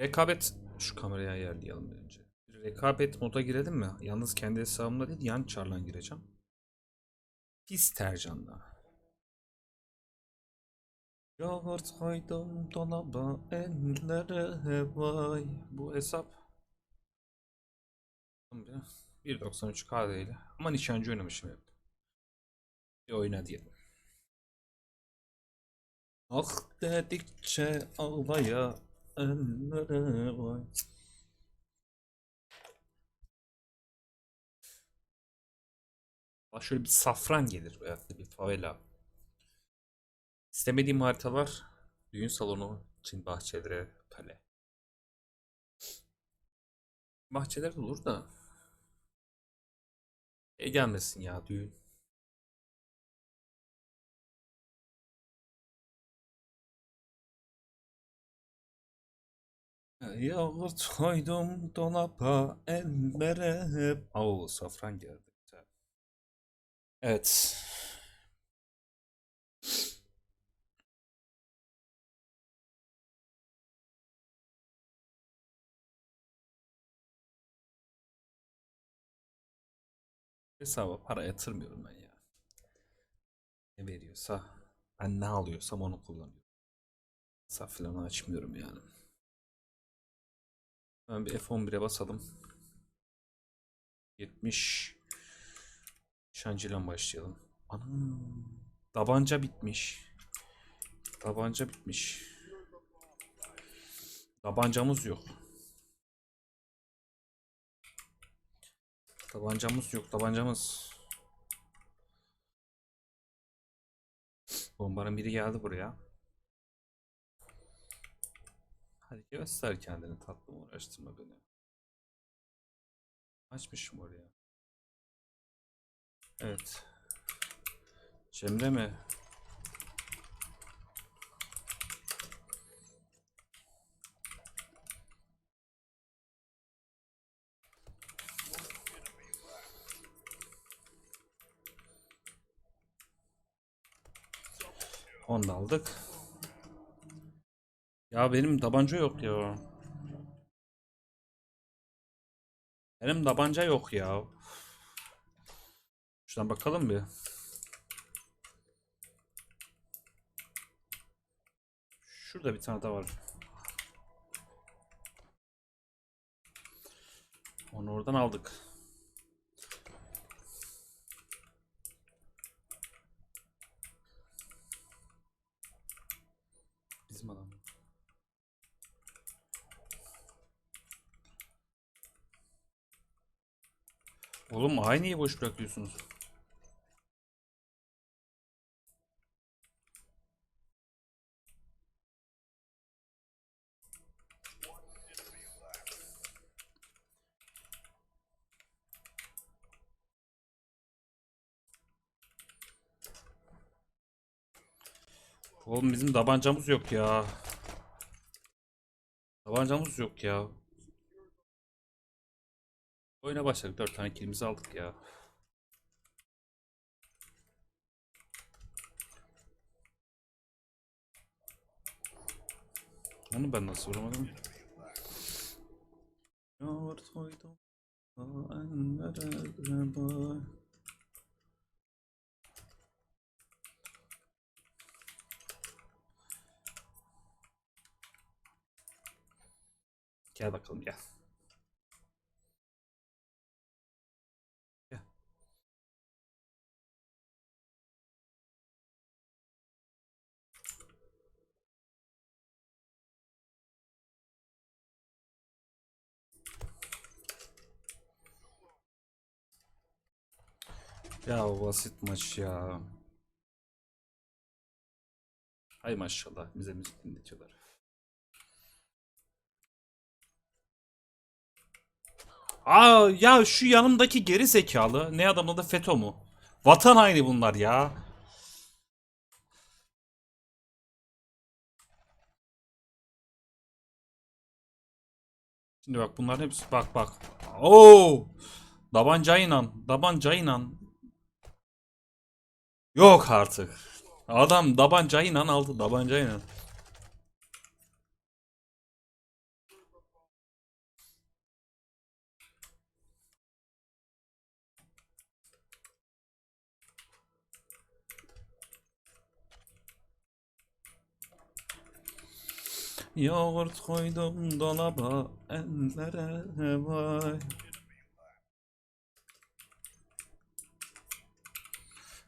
Rekabet şu kamerayı ayarlayalım önce. Rekabet moda girelim mi? Yalnız kendi hesabımda değil yan çarlan gireceğim. Pis tercanla. Yoğurt koydum dolaba ellere vay. Bu hesap 1.93 KD ile. Ama nişancı oynamışım hep. Bir oyna diyelim. Ah dedikçe ağlaya ellere şöyle bir safran gelir da bir favela. İstemediğim haritalar düğün salonu için bahçelere kale. Bahçeler olur da e gelmesin ya düğün. Yoğurt koydum dolaba ellere hep. Oo safran geldi. Evet. Hesaba para yatırmıyorum ben ya. Ne veriyorsa ben ne alıyorsam onu kullanıyorum. Hesap falan açmıyorum yani. Hemen bir F11'e basalım. 70 Şancı'yla başlayalım. Ana tabanca bitmiş. Tabanca bitmiş. Tabancamız yok. Tabancamız yok. Tabancamız. Bombanın biri geldi buraya. Hadi göster kendini tatlım uğraştırma beni. Açmışım oraya. Evet. Cemre mi? Onu aldık. Ya benim tabanca yok ya. Benim tabanca yok ya. Şuradan bakalım bir. Şurada bir tane daha var. Onu oradan aldık. Bizim adam. Oğlum aynıyı boş bırakıyorsunuz. Oğlum bizim tabancamız yok ya. Tabancamız yok ya. Oyuna başladık. 4 tane kilimizi aldık ya. Onu ben nasıl vuramadım? Gel bakalım. Gel. Ya basit maç ya. Hay maşallah bize müzik dinletiyorlar. Aa ya şu yanımdaki geri zekalı ne adamın adı FETÖ mu? Vatan haini bunlar ya. Şimdi bak bunların hepsi bak bak. Oo! Tabancayla, tabancayla. Yok artık. Adam tabancayla aldı tabancayla. Yoğurt koydum dolaba ellere vay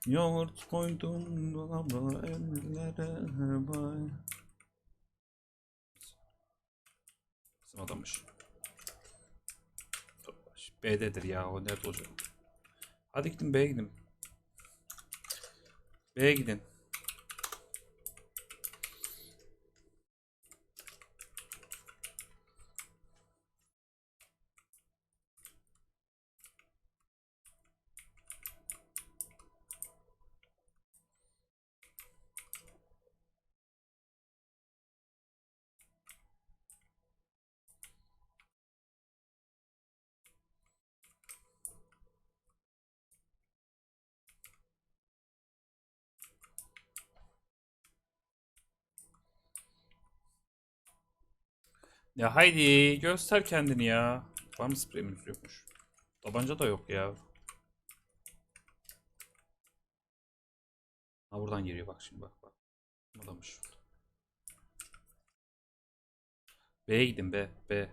Yoğurt koydum dolaba ellere vay. Bizim adammış. B'dedir ya o nerede olacak? Hadi gidin B'ye gidin. B'ye gidin. Ya haydi göster kendini ya. Var mı spreyimiz yokmuş. Tabanca da yok ya. Ha buradan geliyor bak şimdi bak bak. Adammış. B'ye gidin B B.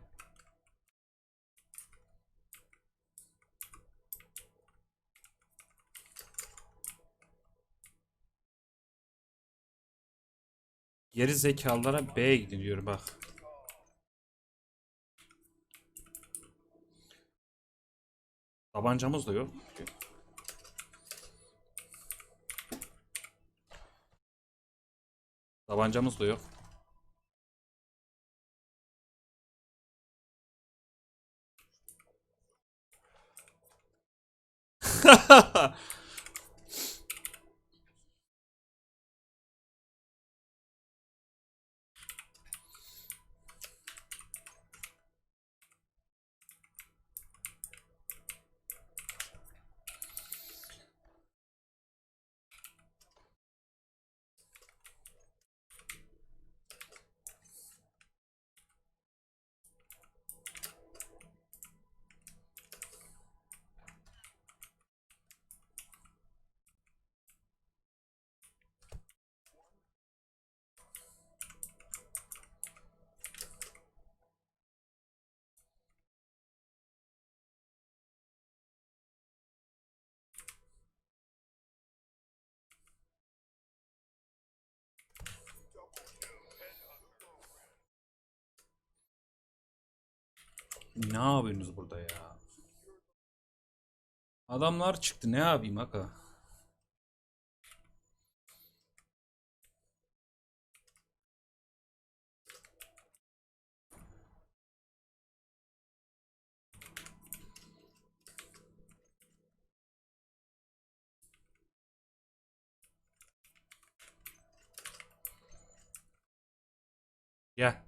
Geri zekalılara B'ye gidin diyorum bak. Tabancamız da yok. Tabancamız da yok. Ne yapıyorsunuz burada ya? Adamlar çıktı. Ne yapayım aga? Gel.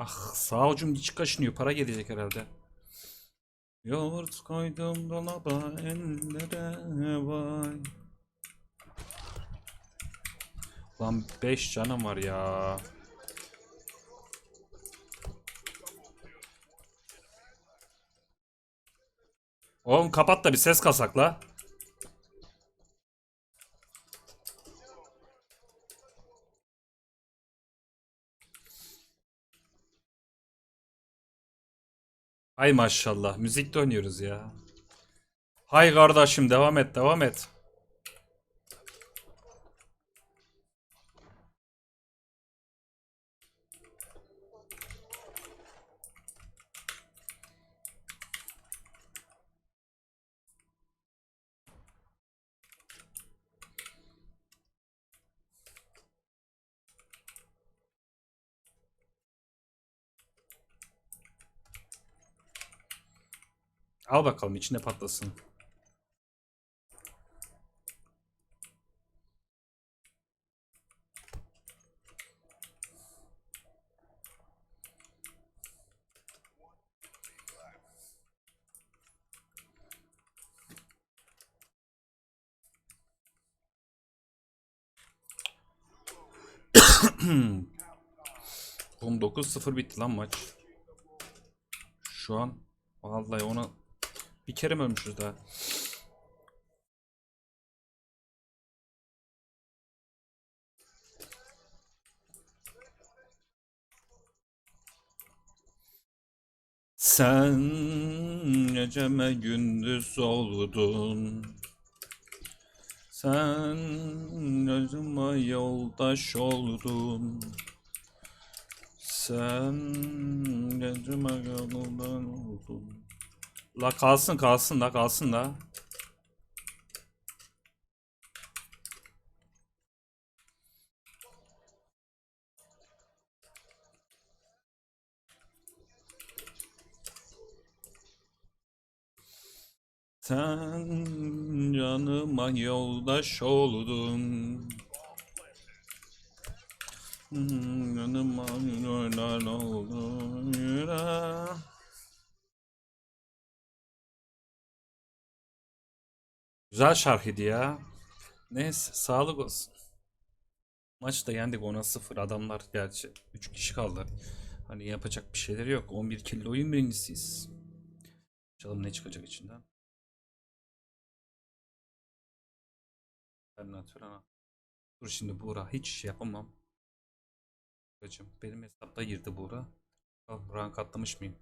Ah sağ ucum hiç kaşınıyor. Para gelecek herhalde. Yoğurt koydum dolaba ellere vay. Lan 5 canım var ya. Oğlum kapat da bir ses kasakla. Hay maşallah. Müzikte oynuyoruz ya. Hay kardeşim devam et devam et. Al bakalım içinde patlasın. Bum 9-0 bitti lan maç. Şu an vallahi ona bir kere mi ölmüşüz daha? Sen geceme gündüz oldun. Sen gözüme yoldaş oldun. Sen gözüme yoldan oldun. La kalsın kalsın la kalsın la. Sen canıma yoldaş oldun. Hmm, Canıma yoldaş oldun. Yüre- Güzel şarkıydı ya. Neyse sağlık olsun. Maçta yendik 10'a 0 adamlar gerçi 3 kişi kaldı. Hani yapacak bir şeyleri yok. 11 killo oyun birincisiyiz. Bakalım ne çıkacak içinden. Dur şimdi Buğra hiç şey yapamam. Bacım benim hesapta girdi Buğra. Rank atlamış mıyım?